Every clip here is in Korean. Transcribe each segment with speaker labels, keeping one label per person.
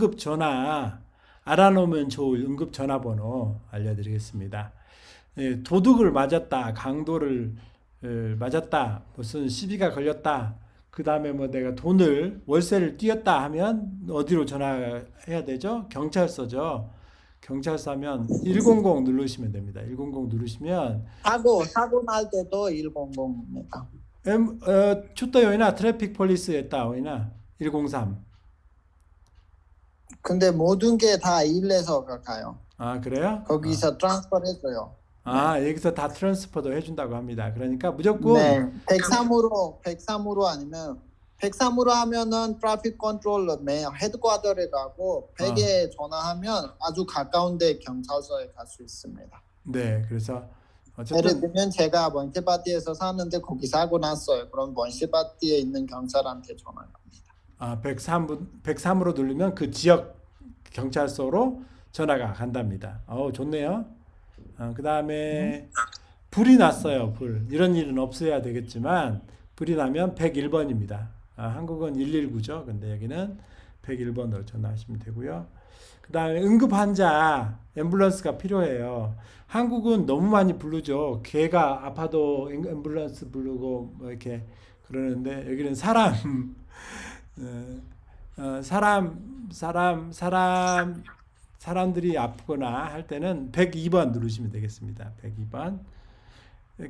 Speaker 1: 응급 전화 알아놓으면 좋을 응급 전화번호 알려드리겠습니다. 예, 도둑을 맞았다, 강도를 어, 맞았다, 무슨 시비가 걸렸다. 그 다음에 뭐 내가 돈을 월세를 띄었다 하면 어디로 전화해야 되죠? 경찰서죠. 경찰서 하면 100 누르시면 됩니다. 100 누르시면
Speaker 2: 사고 사고 날 때도 100입니다.
Speaker 1: 엠, 어, 추떠요이나 트래픽 폴리스였다 오이나 103.
Speaker 2: 근데 모든 게다 1에서 가요.
Speaker 1: 아 그래요?
Speaker 2: 거기서 트랜스퍼 해줘요.
Speaker 1: 아 여기서 다 트랜스퍼도 해준다고 합니다. 그러니까 무조건
Speaker 2: 네, 103으로 103으로 아니면 103으로 하면은 트래픽 컨트롤 메 헤드쿼터에 가고 100에 전화하면 아주 가까운데 경찰서에 갈 수 있습니다.
Speaker 1: 네 그래서
Speaker 2: 예를
Speaker 1: 어쨌든
Speaker 2: 들면 제가 먼시바티에서 사는데 거기 사고 났어요. 그럼 먼시바티에 있는 경찰한테 전화합니다.
Speaker 1: 아 103분 103으로 누르면 그 지역 경찰서로 전화가 간답니다. 어 좋네요. 어, 그 다음에 불이 났어요. 불 이런 일은 없어야 되겠지만 불이 나면 101번입니다. 아, 한국은 119죠. 근데 여기는 101번으로 전화하시면 되고요. 그 다음에 응급 환자 앰뷸런스가 필요해요. 한국은 너무 많이 부르죠. 개가 아파도 앰- 앰뷸런스 부르고 뭐 이렇게 그러는데 여기는 사람 어, 어, 사람 사람 사람 사람들이 아프거나 할 때는 102번 누르시면 되겠습니다. 102번.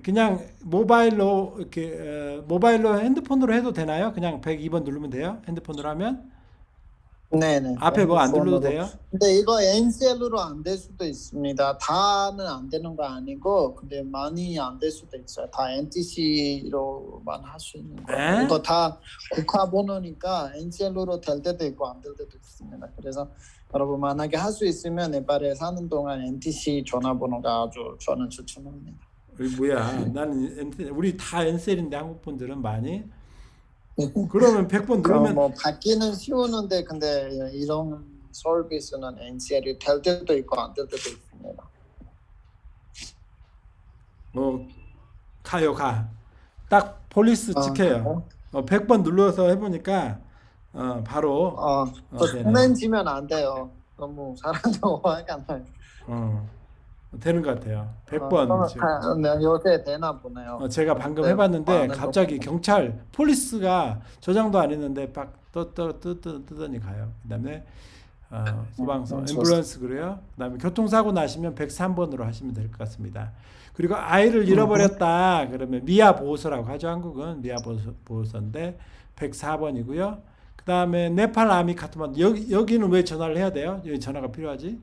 Speaker 1: 그냥 모바일로 이렇게 어, 모바일로 핸드폰으로 해도 되나요? 그냥 102번 누르면 돼요? 핸드폰으로 하면
Speaker 2: 네네.
Speaker 1: 앞에 뭐안 눌러도
Speaker 2: 핸드폰으로.
Speaker 1: 돼요?
Speaker 2: 근데 이거 NCL로 안 될 수도 있습니다. 다는 안 되는 거 아니고 근데 많이 안 될 수도 있어요. 다 NTC로만 할 수 있는
Speaker 1: 에?
Speaker 2: 거예요. 이거 다 국가 번호니까 NCL로 될 때도 있고 안 될 때도 있습니다. 그래서 여러분 만약에 할 수 있으면 네팔에 사는 동안 NTC 전화번호가 아주 저는 추천합니다.
Speaker 1: 뭐야? 나는 NT 우리 다 NCL인데 한국 분들은 많이 그러면 100번
Speaker 2: 그럼
Speaker 1: 누르면
Speaker 2: 뭐 받기는 쉬우는데 근데 이런 서비스는 NCL이 될 때도 있고 안 될 때도 있습니다.
Speaker 1: 뭐 가요 가. 딱 폴리스
Speaker 2: 어,
Speaker 1: 찍혀요. 어, 100번 눌러서 해보니까 어, 바로
Speaker 2: 어,
Speaker 1: 어,
Speaker 2: 또
Speaker 1: 되네.
Speaker 2: 장난치면 안 돼요. 너무 화가 나요.
Speaker 1: 어, 되는 것 같아요.
Speaker 2: 어,
Speaker 1: 100번 지금.
Speaker 2: 다- 네, 요새 되나 보네요.
Speaker 1: 어, 제가 방금
Speaker 2: 네,
Speaker 1: 해봤는데
Speaker 2: 많은
Speaker 1: 갑자기
Speaker 2: 거.
Speaker 1: 경찰 폴리스가 저장도 안 했는데 빡떠떠뜨뜨더니 가요. 그다음에 어, 소방서
Speaker 2: 음,
Speaker 1: 앰뷸런스 그래요. 그다음에 교통사고 나시면 103번으로 하시면 될 것 같습니다. 그리고 아이를 잃어버렸다 그러면 미아 보호소라고 하죠. 한국은 미아 보호소, 보호소인데 104번이고요. 그다음에 네팔 아미 카트만 여기 여기는 왜 전화를 해야 돼요? 여기 전화가 필요하지?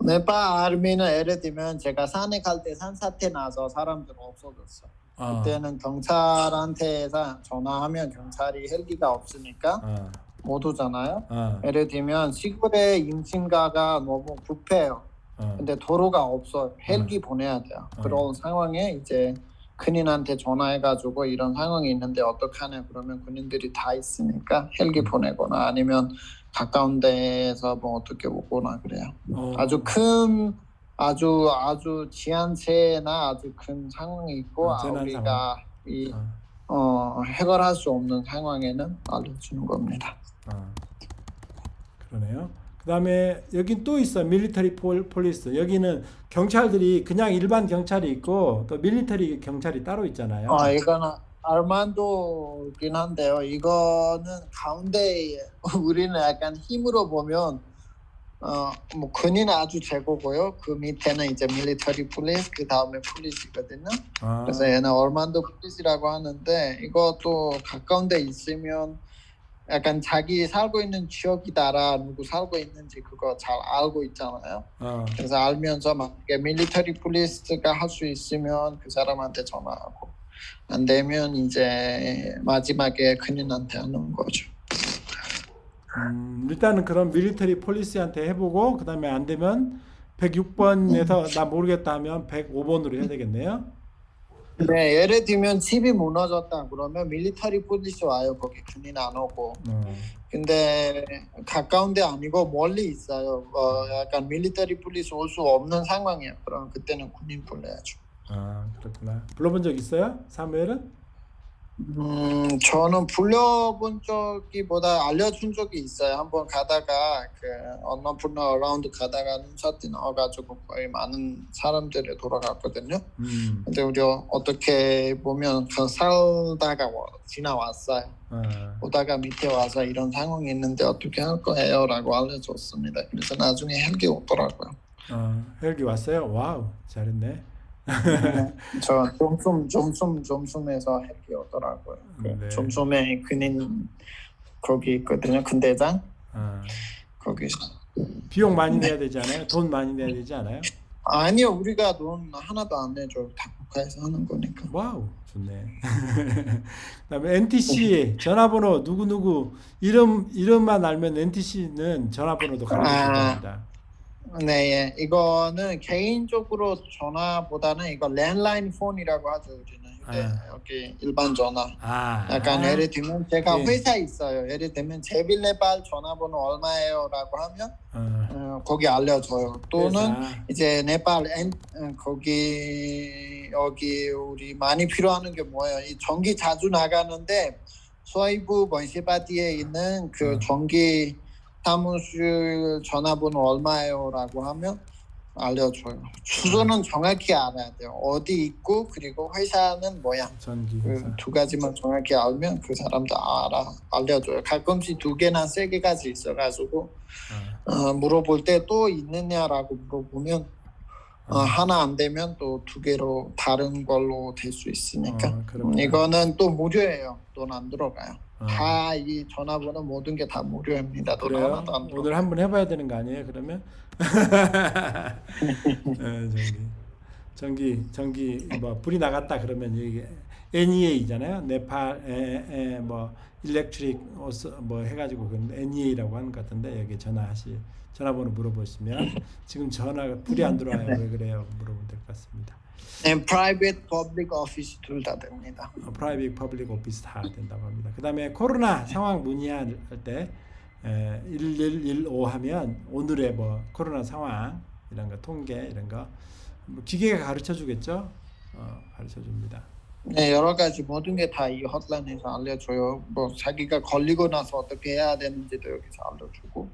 Speaker 2: 네팔 아르미는 예를 들면 제가 산에 갈 때 산사태 나서 사람들 없어졌어.
Speaker 1: 어,
Speaker 2: 그때는 경찰한테 사- 전화하면 경찰이 헬기가 없으니까
Speaker 1: 어,
Speaker 2: 못 오잖아요.
Speaker 1: 어,
Speaker 2: 예를 들면 시골에 임신가가 너무 급해요.
Speaker 1: 어.
Speaker 2: 근데 도로가 없어 헬기 보내야 돼요.
Speaker 1: 어.
Speaker 2: 그런 상황에 이제 군인한테 전화해가지고 이런 상황이 있는데 어떡하냐 그러면 군인들이 다 있으니까 헬기 보내거나 아니면 가까운 데에서 뭐 어떻게 오거나 그래요.
Speaker 1: 어.
Speaker 2: 아주 큰 아주 아주 지한체나 아주 큰 상황이 있고
Speaker 1: 어, 재난
Speaker 2: 우리가 이
Speaker 1: 어.
Speaker 2: 어, 해결할 수 없는 상황에는 알려주는 겁니다.
Speaker 1: 아, 그러네요. 그다음에 여긴 또 있어. 밀리터리 폴, 폴리스. 여기는 경찰들이 그냥 일반 경찰이 있고 또 밀리터리 경찰이 따로 있잖아요.
Speaker 2: 어, 이거는 알만도긴 한데요. 이거는 가운데 우리는 약간 힘으로 보면 어, 뭐 군인 아주 최고고요. 그 밑에는 이제 밀리터리 폴리스 그 다음에 폴리스거든요.
Speaker 1: 아,
Speaker 2: 그래서 얘는 얼만도 폴리스라고 하는데 이것도 가까운 데 있으면 약간 자기 살고 있는 지역이 따라 누구 살고 있는지 그거 잘 알고 있잖아요.
Speaker 1: 어,
Speaker 2: 그래서 알면서 만약에 밀리터리 폴리스가 할 수 있으면 그 사람한테 전화하고 안 되면 이제 마지막에 군인한테 하는 거죠.
Speaker 1: 음, 일단은 그럼 밀리터리 폴리스한테 해보고 그 다음에 안 되면 106번에서 나 모르겠다 하면 105번으로 해야 되겠네요.
Speaker 2: 네, 예를 들면 집이 무너졌다 그러면 밀리터리 폴리스 와요. 거기 군인 안 오고.
Speaker 1: 어,
Speaker 2: 근데 가까운 데 아니고 멀리 있어요. 어, 약간 밀리터리 폴리스 올 수 없는 상황이에요. 그럼 그때는 군인 불러야죠.
Speaker 1: 아 그렇구나. 불러본 적 있어요? 사무엘은?
Speaker 2: 음, 저는 불려본 적이보다 알려준 적이 있어요. 한번 가다가 그 언너프너 어라운드 가다가 눈사태 나와가지고 거의 많은 사람들이 돌아갔거든요.
Speaker 1: 음.
Speaker 2: 근데 우리 어떻게 보면 그 살다가 와- 지나왔어요.
Speaker 1: 어.
Speaker 2: 오다가 밑에 와서 이런 상황이 있는데 어떻게 할 거예요?라고 알려줬습니다. 그래서 나중에 헬기 오더라고요.
Speaker 1: 어. 헬기 왔어요. 와우. 잘했네.
Speaker 2: 저 좀숨 좀숨 좀숨에서 헬기 오더라고요. 그
Speaker 1: 네.
Speaker 2: 좀숨에 근인 거기 있거든요. 근대장
Speaker 1: 어.
Speaker 2: 거기서.
Speaker 1: 비용 많이
Speaker 2: 네.
Speaker 1: 내야 되지 않아요? 돈 많이 내야 되지 않아요?
Speaker 2: 아니요, 우리가 돈 하나도 안 내줘. 다 국가에서 하는 거니까.
Speaker 1: 와우 좋네. 그다음에 NTC 전화번호 누구 누구 이름 이름만 알면 NTC는 전화번호도 가르쳐
Speaker 2: 아.
Speaker 1: 줍니다.
Speaker 2: 네, 예. 이거는 개인적으로 전화보다는 이거 랜라인 폰이라고 하죠. 휴대
Speaker 1: 아.
Speaker 2: 여기 일반 전화.
Speaker 1: 아,
Speaker 2: 약간
Speaker 1: 아,
Speaker 2: 예를 들면 제가
Speaker 1: 예.
Speaker 2: 회사 있어요. 예를 들면 제빌레발 전화번호 얼마예요라고 하면
Speaker 1: 어,
Speaker 2: 어, 거기 알려줘요. 또는
Speaker 1: 회사.
Speaker 2: 이제 네팔 엔 어, 거기 여기 우리 많이 필요하는 게 뭐예요? 이 전기 자주 나가는데 소이부 번시바디에 있는 그
Speaker 1: 어.
Speaker 2: 전기 사무실 전화번호 얼마예요라고 하면 알려줘요. 주소는 정확히 알아야 돼요. 어디 있고 그리고 회사는 뭐야.
Speaker 1: 전기 회사.
Speaker 2: 그두 가지만 정확히 알면 그 사람도 알아 알려줘요. 가끔씩 두 개나 세 개까지 있어가지고
Speaker 1: 어,
Speaker 2: 어, 물어볼 때 또 있느냐라고 물어보면 어,
Speaker 1: 어,
Speaker 2: 하나 안 되면 또 두 개로 다른 걸로 될 수 있으니까
Speaker 1: 어, 그렇구나.
Speaker 2: 이거는 또 무료예요. 돈 안 들어가요.
Speaker 1: 어,
Speaker 2: 다이 전화번호 모든 게 다 무료입니다. 돈
Speaker 1: 그래요?
Speaker 2: 하나도 안 들어.
Speaker 1: 오늘 한번 해봐야 되는 거 아니에요? 그러면 어, 전기 전기 전기 뭐 불이 나갔다 그러면 이게 NEA잖아요. 네팔 에, 에, 뭐 일렉트릭 뭐 해가지고 그 NEA라고 하는 것 같은데 여기 전화하시 전화번호 물어보시면 지금 전화가 불이 안 들어와요. 왜 그래요? 물어보면 될 것 같습니다.
Speaker 2: 네, private, public office 둘 다 됩니다.
Speaker 1: 프라이빗 퍼블릭 오피스 다 된다고 합니다. 그다음에 코로나 상황 문의할 때 에, 1115 하면 오늘의 뭐 코로나 상황 이런 거 통계 이런 거 뭐 기계가 가르쳐 주겠죠? 어, 가르쳐 줍니다.
Speaker 2: 네, 여러 가지 모든 게 다 이 헛라인에서 알려줘요. 뭐 자기가 걸리고 나서 어떻게 해야 되는지도 여기서 알려주고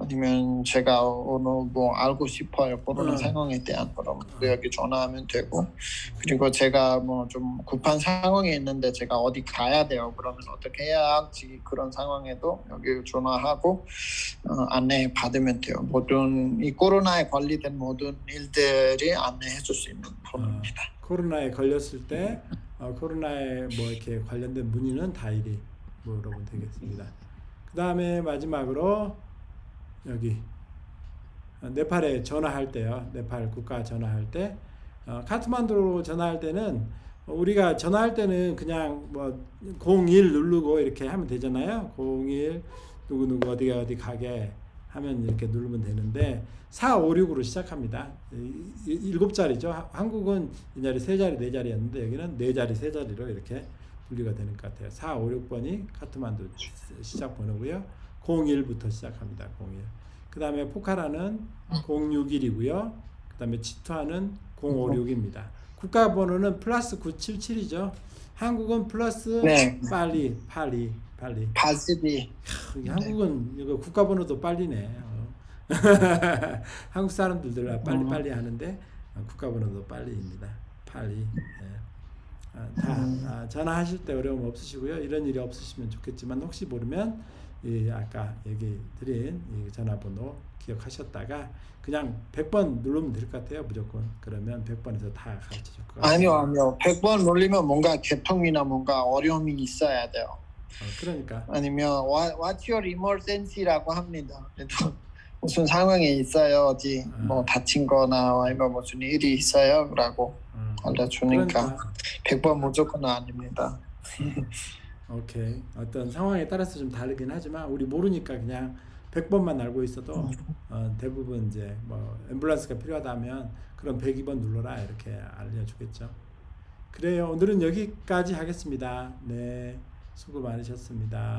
Speaker 2: 아니면 제가 오늘 뭐 알고 싶어요 코로나
Speaker 1: 음.
Speaker 2: 상황에 대한 그럼 여기 전화하면 되고 그리고 제가 뭐 좀 급한 상황이 있는데 제가 어디 가야 돼요 그러면 어떻게 해야 할지 그런 상황에도 여기 전화하고 어, 안내 받으면 돼요 모든 이 코로나에 관리된 모든 일들이 안내해 줄 수 있는 폰입니다.
Speaker 1: 코로나에 걸렸을 때 어, 코로나에 뭐 이렇게 관련된 문의는 다 이리 물어보면 되겠습니다. 그 다음에 마지막으로 여기 어, 네팔에 전화할 때요. 네팔 국가 전화할 때 어, 카트만두로 전화할 때는 우리가 전화할 때는 그냥 뭐 01 누르고 이렇게 하면 되잖아요. 01 누구 누구 어디 어디 가게 하면 이렇게 누르면 되는데 456으로 시작합니다. 이- 이- 일곱 자리죠. 하- 한국은 옛날에 세 자리 네 자리였는데 여기는 네 자리 세 자리로 이렇게 분리가 되는 것 같아요. 456번이 카트만두 시- 시작 번호고요. 01부터 시작합니다. 01. 그 다음에 포카라는 061이고요. 그 다음에 치투아는 056입니다. 국가 번호는 플러스 977이죠. 한국은 플러스
Speaker 2: 네.
Speaker 1: 빨리 빨리 빨리.
Speaker 2: 바스비
Speaker 1: 이 한국은 이거 국가 번호도 빨리네. 어. 한국 사람들들 아, 빨리
Speaker 2: 음.
Speaker 1: 빨리 하는데 어, 국가 번호도 빨리입니다. 빨리. 예. 아, 다 아, 전화하실 때 어려움 없으시고요. 이런 일이 없으시면 좋겠지만 혹시 모르면 이 아까 얘기 드린 이 전화번호 기억하셨다가 그냥 100번 누르면 될 것 같아요. 무조건. 그러면 100번에서 다 가르쳐 줄것 같아요.
Speaker 2: 아니요 아니요 100번 놀리면 뭔가 개통이나 뭔가 어려움이 있어야 돼요
Speaker 1: 어, 그러니까
Speaker 2: 아니면 what- What's your emergency라고 합니다 그래도 무슨 상황이 있어요 어디 뭐 다친 거나 아니면 무슨 일이 있어요 라고
Speaker 1: 어,
Speaker 2: 알려주니까
Speaker 1: 그러니까
Speaker 2: 100번 무조건 아닙니다
Speaker 1: 오케이. 어떤 상황에 따라서 좀 다르긴 하지만 우리 모르니까 그냥 100번만 알고 있어도 어, 대부분 이제 뭐 앰뷸런스가 필요하다면 그럼 102번 눌러라 이렇게 알려주겠죠. 그래요. 오늘은 여기까지 하겠습니다. 네. 수고 많으셨습니다.